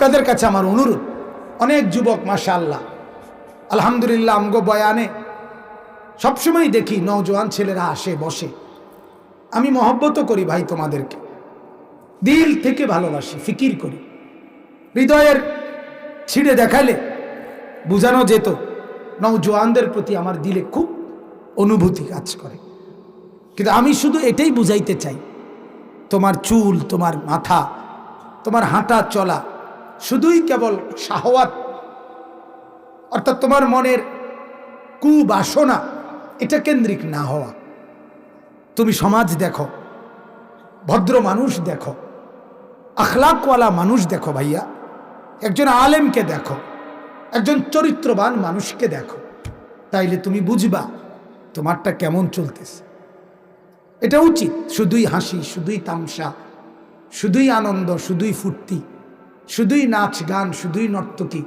আপনাদের কাছে আমার অনুরোধ, অনেক যুবক মাশা আল্লাহ আলহামদুলিল্লাহ, আমগো বয়ানে সবসময় দেখি নওজোয়ান ছেলেরা আসে, বসে। আমি মহব্বতও করি ভাই তোমাদেরকে। দিল থেকে ভালোবাসি, ফিকির করি। হৃদয়ের ছিঁড়ে দেখালে বোঝানো যেত, নওজোয়ানদের প্রতি আমার দিলে খুব অনুভূতি কাজ করে। কিন্তু আমি শুধু এটাই বুঝাইতে চাই, তোমার চুল, তোমার মাথা, তোমার হাঁটা চলা শুধুই কেবল শাহওয়াত, অর্থাৎ তোমার মনের কুবাসনা, এটা কেন্দ্রিক না হওয়া। তুমি সমাজ দেখো, ভদ্র মানুষ দেখো, আখলাকওয়ালা মানুষ দেখো ভাইয়া, একজন আলেমকে দেখো, একজন চরিত্রবান মানুষকে দেখো। তাইলে তুমি বুঝবা তোমারটা কেমন চলতেছে। এটা উচিত, শুধুই হাসি, শুধুই তামসা, শুধুই আনন্দ, শুধুই ফুর্তি। শুধুই নাচ গান, শুধুই নর্তকী,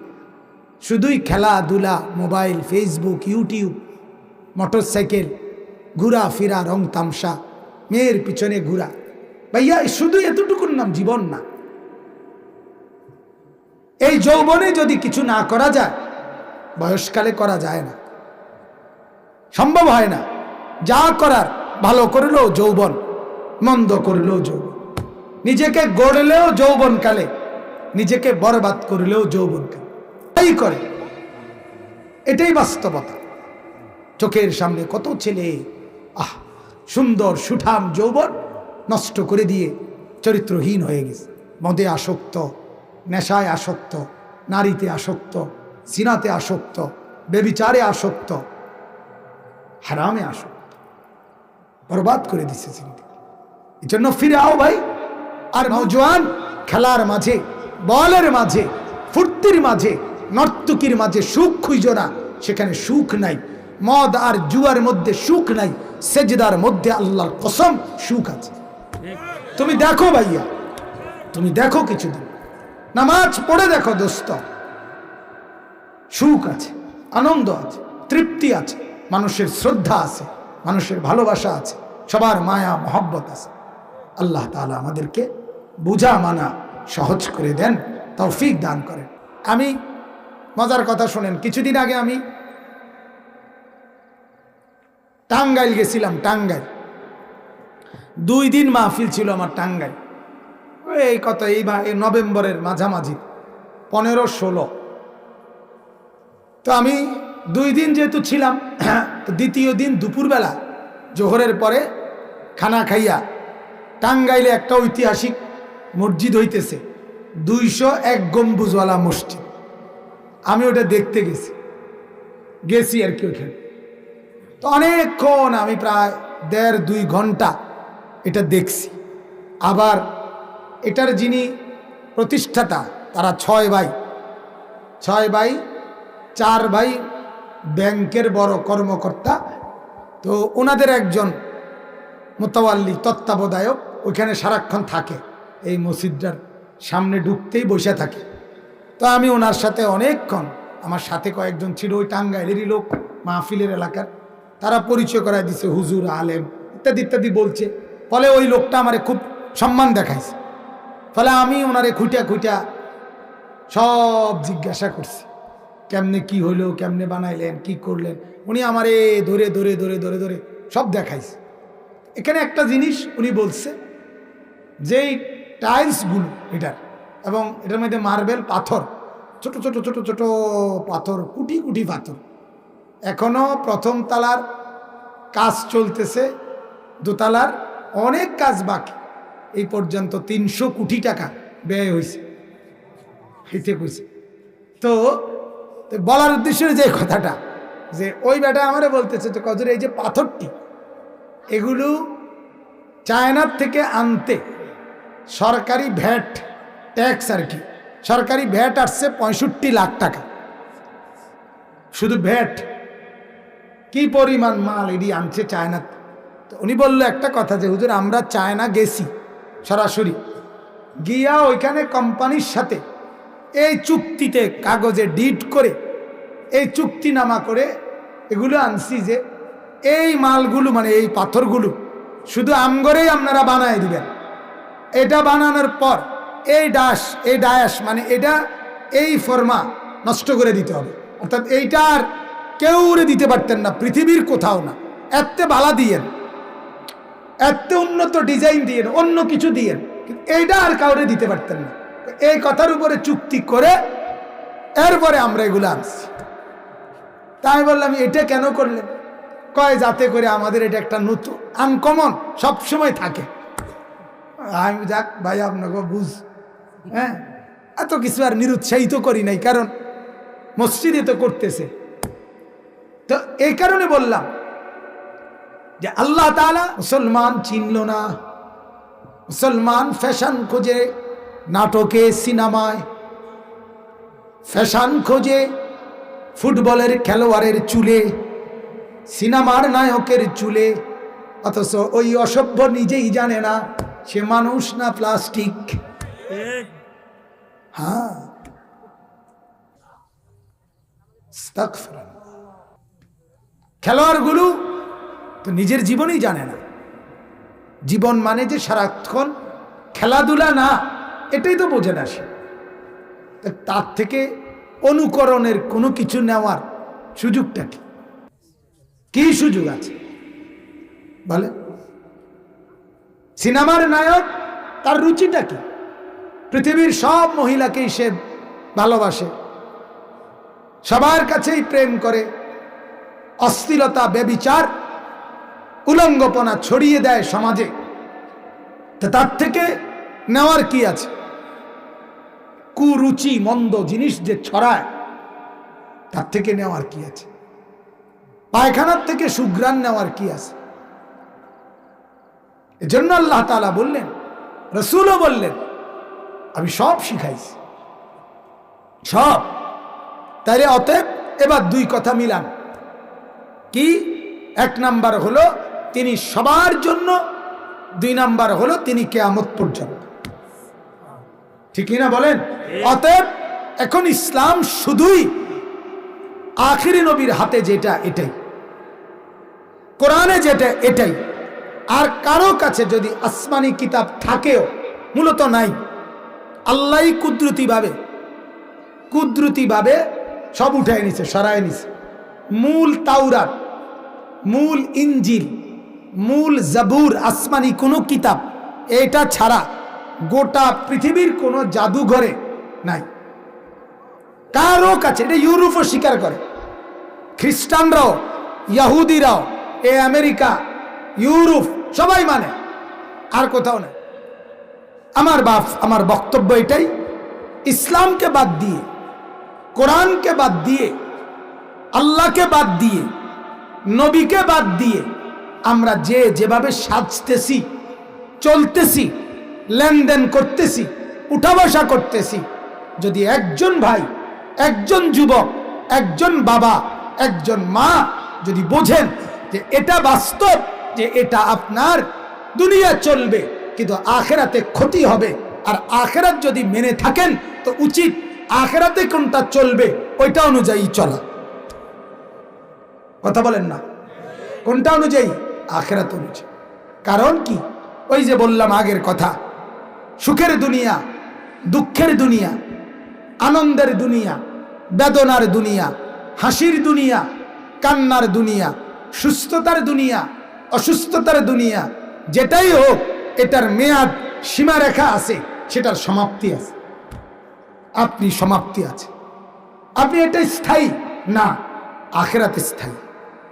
শুধুই খেলাধুলা, mobile, Facebook, YouTube motor cycle ঘুরা ফিরা রং তামসা, মেয়ের পিছনে ঘুরা। ভাইয়া শুধু এতটুকুর নাম জীবন না। এই যৌবনে যদি কিছু না করা যায়, বয়সকালে করা যায় না। সম্ভব হয় না। যা করার, ভালো করলেও যৌবন, মন্দ করলেও যৌবন। নিজেকে গড়লেও যৌবনকালে নিজেকে বরবাদ করলেও যৌবনকালে তাই করে। এটাই বাস্তবতা। চোখের সামনে কত ছেলে, আহ, সুন্দর, সুঠাম যৌবন নষ্ট করে দিয়ে চরিত্রহীন হয়ে গেছে। মদে আসক্ত, নেশায় আসক্ত, নারীতে আসক্ত সিনাতে আসক্ত, বেবিচারে আসক্ত, হারামে আসক্ত। বরবাদ করে দিচ্ছে চিন্তা এই জন্য ফিরে আও ভাই আর নৌজওয়ান খেলার মাঝে বলের মাঝে, ফুর্তির মাঝে, নর্তকীর মাঝে সুখ খুঁজ না। সেখানে সুখ নাই। মদ আর জুয়ার মধ্যে সুখ নাই। সেজদার মধ্যে আল্লাহর কসম সুখ আছে। তুমি দেখো ভাইয়া, তুমি দেখো কিছুদিন। নামাজ পড়ে দেখো দোস্ত। সুখ আছে, আনন্দ আছে, তৃপ্তি আছে, মানুষের শ্রদ্ধা আছে, মানুষের ভালোবাসা আছে, সবার মায়া, মহব্বত আছে। আল্লাহ তালা আমাদেরকে বুঝা মানা সহজ করে দেন, তৌফিক দান করেন। আমি, মজার কথা শোনেন, কিছুদিন আগে আমি টাঙ্গাইল গেছিলাম, টাঙ্গাইল। দুই দিন মাহফিল ছিল আমার টাঙ্গাইল। এই বা- এই নভেম্বরের মাঝামাঝি, পনেরো, ষোলো। তো আমি দুই দিন যেহেতু ছিলাম, তো দ্বিতীয় দিন দুপুরবেলা, জোহরের পরে খানা খাইয়া টাঙ্গাইলে একটা ঐতিহাসিক মসজিদ হইতেছে। দুইশো এক গম্বুজওয়ালা মসজিদ। আমি ওটা দেখতে গেছি। গেছি আর কি ওইখানে। তো অনেকক্ষণ আমি প্রায় দেড় দুই ঘণ্টা এটা দেখছি। আবার এটার যিনি প্রতিষ্ঠাতা, তারা ছয় ভাই। ছয় ভাই, চার ভাই ব্যাংকের বড় কর্মকর্তা। তো ওনাদের একজন মোতাবাল্লি তত্ত্বাবধায়ক, ওইখানে সারাক্ষণ থাকে। মসজিদটার সামনে ঢুকতেই বসে থাকে। তো আমি ওনার সাথে অনেকক্ষণ, আমার সাথে কয়েকজন ছিল ওই টাঙ্গাইলেরই লোক, মাহফিলের এলাকার, তারা পরিচয় করায় দিছে, হুজুর, আলেম, ইত্যাদি ইত্যাদি বলছে। ফলে ওই লোকটা আমারে খুব সম্মান দেখাইছে। ফলে আমি ওনারে খুঁটিয়া খুঁটিয়া সব জিজ্ঞাসা করছি, কেমনে কি হইল কেমনে বানাইলেন, কি করলেন? উনি আমারে ধরে ধরে ধরে ধরে ধরে সব দেখাইছে। এখানে একটা জিনিস উনি বলছে, যেই টাইলসগুলো এটার। এবং এটার মধ্যে মার্বেল পাথর, ছোট ছোট ছোট ছোট পাথর, কুটি কুটি পাথর। এখনও প্রথম তালার কাজ চলতেছে, দোতলার অনেক কাজ বাকি। এই পর্যন্ত তিনশো কোটি টাকা ব্যয় হয়েছে হইতে কইছে। তো বলার উদ্দেশ্য যে কথাটা, যে ওই বেটা আমারে বলতেছে যে, কজরে এই যে পাথরটি, এগুলো চায়নার থেকে আনতে সরকারি ভ্যাট ট্যাক্স আর কি। সরকারি ভ্যাট আসছে পঁয়ষট্টি লাখ টাকা। শুধু ভ্যাট। কি পরিমাণ মাল এডি আনছে চায়না? তো উনি বলল একটা কথা যে, হুজুর, আমরা চায়না গেছি সরাসরি। গিয়া ওইখানে কোম্পানির সাথে এই চুক্তিতে কাগজে ডিট করে, এই চুক্তিনামা করে এগুলো আনছি যে, এই মালগুলো মানে এই পাথরগুলো শুধু আমগরেই আপনারা বানায় দিবেন। এটা বানানোর পর এই ডাস এই ডায়াস মানে এটা এই ফর্মা নষ্ট করে দিতে হবে। অর্থাৎ এইটার কেউ উড়ে দিতে পারতেন না, পৃথিবীর কোথাও না। এত বালা দিয়েন এত উন্নত ডিজাইন দিয়েন, অন্য কিছু দিয়েন। এইটা আর কাউরে দিতে পারতেন না। এই কথার উপরে চুক্তি করে এরপরে আমরা এগুলো আনছি। তাই বললাম, এটা কেন করলেন? কয়, যাতে করে আমাদের এটা একটা নতুন আনকমন সবসময় থাকে। আমি যাক ভাই, আপনাকে বুঝ হ্যাঁ? এত কিছু আর নিরুৎসাহিত করি নাই, কারণ মসজিদে তো করতেছে। তো এই কারণে বললাম যে আল্লাহ তাআলা মুসলমান চিনল না। মুসলমান ফ্যাশন খোঁজে, নাটকে, সিনেমায় ফ্যাশন খোঁজে, ফুটবলের খেলোয়াড়ের চুলে, সিনেমার নায়কের চুলে, অথচ ওই অসভ্য নিজেই জানে না সে মানুষ না প্লাস্টিক? হ্যাঁ। খেলোয়াড়গুলো তো নিজের জীবনই জানে না। জীবন মানে যে সারাক্ষণ খেলাধুলা না, এটাই তো বোঝে না সে। তার থেকে অনুকরণের কোনো কিছু নেওয়ার সুযোগটা কি? কি সুযোগ আছে? বলে সিনেমার নায়ক, তার রুচিটা কি? পৃথিবীর সব মহিলাকেই সে ভালোবাসে। সবার কাছেই প্রেম করে অস্থিরতা বেবিচার, উলঙ্গপনা ছড়িয়ে দেয় সমাজে। তা তার থেকে নেওয়ার কি আছে? কুরুচি মন্দ জিনিস যে ছড়ায়, তার থেকে নেওয়ার কি আছে? পায়খানার থেকে সুগ্রাণ নেওয়ার কি আছে? এজন্য আল্লাহ তালা বললেন রসুলও বললেন আমি সব শিখাইছি। সব। তাইলে অতএব এবার দুই কথা মিলান। কি? এক নাম্বার হলো তিনি সবার জন্য দুই নাম্বার হলো তিনি কেয়ামত পর্যন্ত। ঠিকই না বলেন? অতএব এখন ইসলাম শুধুই আখিরি নবীর হাতে যেটা এটাই। কোরআনে যেটা এটাই। আর কারও কাছে যদি আসমানি কিতাব থাকেও, মূলত নাই। আল্লাহ কুদরতিভাবে কুদরতিভাবে সব উঠায় নিছে, সরায় নিছে। মূল তাওরাত, মূল ইঞ্জিল, মূল জাবুর, আসমানি কোনো কিতাব, এটা ছাড়া গোটা পৃথিবীর কোনো জাদুঘরে নাই। কারও কাছে, এটা ইউরোপও স্বীকার করে। খ্রিস্টানরাও, ইয়াহুদিরাও এ আমেরিকা, ইউরোপ সবাই মানে আর কোথাও না। আমার বাপ, আমার বক্তব্য এটাই, ইসলামকে বাদ দিয়ে, কোরআনকে বাদ দিয়ে, আল্লাহকে বাদ দিয়ে, নবীকে বাদ দিয়ে আমরা যে যেভাবে সাজতেছি, চলতেছি, লেনদেন করতেছি উঠা বসা করতেছি, যদি একজন ভাই, একজন যুবক, একজন বাবা, একজন মা যদি বোঝেন যে এটা বাস্তব যে এটা আপনার দুনিয়া চলবে, কিন্তু আখেরাতে ক্ষতি হবে। আর আখেরাত যদি মেনে থাকেন, তো উচিত আখেরাতে কোনটা চলবে, ওইটা অনুযায়ী চলা। কথা বলেন না। কোনটা অনুযায়ী? আখেরাত অনুযায়ী। কারণ কি? ওই যে বললাম আগের কথা, সুখের দুনিয়া, দুঃখের দুনিয়া, আনন্দের দুনিয়া, বেদনার দুনিয়া, হাসির দুনিয়া, কান্নার দুনিয়া, সুস্থতার দুনিয়া অসুস্থতার দুনিয়া, যেটাই হোক, এটার মেয়াদ সীমারেখা আছে, সেটার সমাপ্তি আছে। আপনি সমাপ্তি আছে। আপনি এটা স্থায়ী, না, আখেরাত স্থায়ী।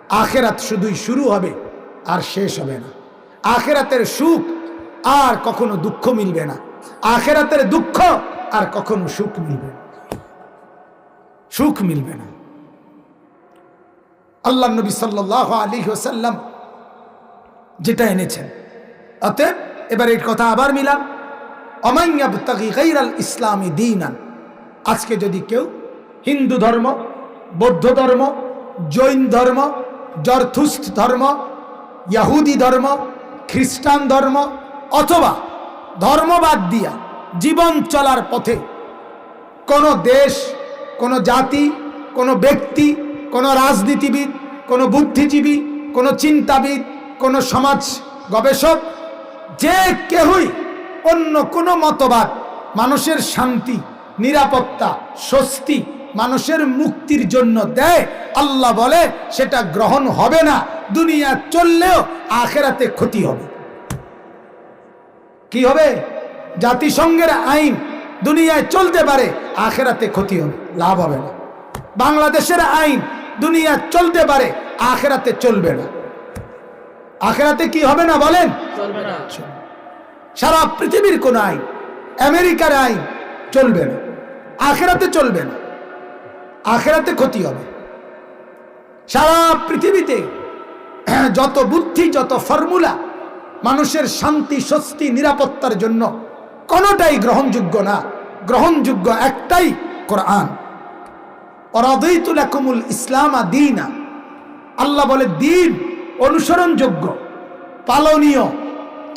আখেরাত শুধুই শুরু হবে আর শেষ হবে না। আখেরাতের সুখ আর কখনো দুঃখ মিলবে না। আখেরাতের দুঃখ আর কখনো সুখ মিলবে না। সুখ মিলবে না। আল্লাহ নবী সাল্লাহ আলী ওসাল্লাম যেটা এনেছেন। অতএব এবার এই কথা আবার মিলাম। অমাইয়াল ইসলামী দিনান। আজকে যদি কেউ হিন্দু ধর্ম, বৌদ্ধ ধর্ম, জৈন ধর্ম জরথুস্ত ধর্ম, ইয়াহুদি ধর্ম, খ্রিস্টান ধর্ম অথবা ধর্মবাদ দিয়া জীবন চলার পথে কোনো দেশ, কোনো জাতি, কোনো ব্যক্তি, কোনো রাজনীতিবিদ, কোনো বুদ্ধিজীবী, কোনো চিন্তাবিদ কোনো সমাজ গবেষক, যে কেহই অন্য কোনো মতবাদ, মানুষের শান্তি, নিরাপত্তা, স্বস্তি, মানুষের মুক্তির জন্য দেয়। আল্লাহ বলে, সেটা গ্রহণ হবে না, দুনিয়া চললেও আখেরাতে ক্ষতি হবে। কি হবে? জাতিসংঘের আইন দুনিয়ায় চলতে পারে, আখেরাতে ক্ষতি হবে, লাভ হবে না। বাংলাদেশের আইন দুনিয়া চলতে পারে, আখেরাতে চলবে না। আখেরাতে কি হবে না বলেন? সারা পৃথিবীর কোন আইন আমেরিকার আইন চলবে না। আখেরাতে চলবে না। আখেরাতে ক্ষতি হবে। সারা পৃথিবীতে যত বুদ্ধি যত ফর্মুলা মানুষের শান্তি স্বস্তি নিরাপত্তার জন্য কোনোটাই গ্রহণযোগ্য না। গ্রহণযোগ্য একটাই কোরআন। অরাদৈতুলাকুমুল ইসলাম দিনা। আল্লাহ বলে দিন অনুসরণযোগ্য, পালনীয়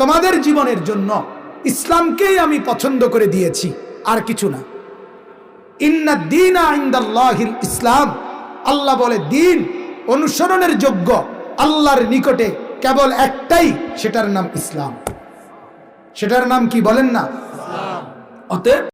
তোমাদের জীবনের জন্য ইসলামকেই আমি পছন্দ করে দিয়েছি, আর কিছু না। ইন্না দিন আইন্দাল্লাহিল ইসলাম, আল্লাহ বলে দিন অনুসরণের যোগ্য, আল্লাহর নিকটে কেবল একটাই, সেটার নাম ইসলাম। সেটার নাম কি বলেন না? অতএব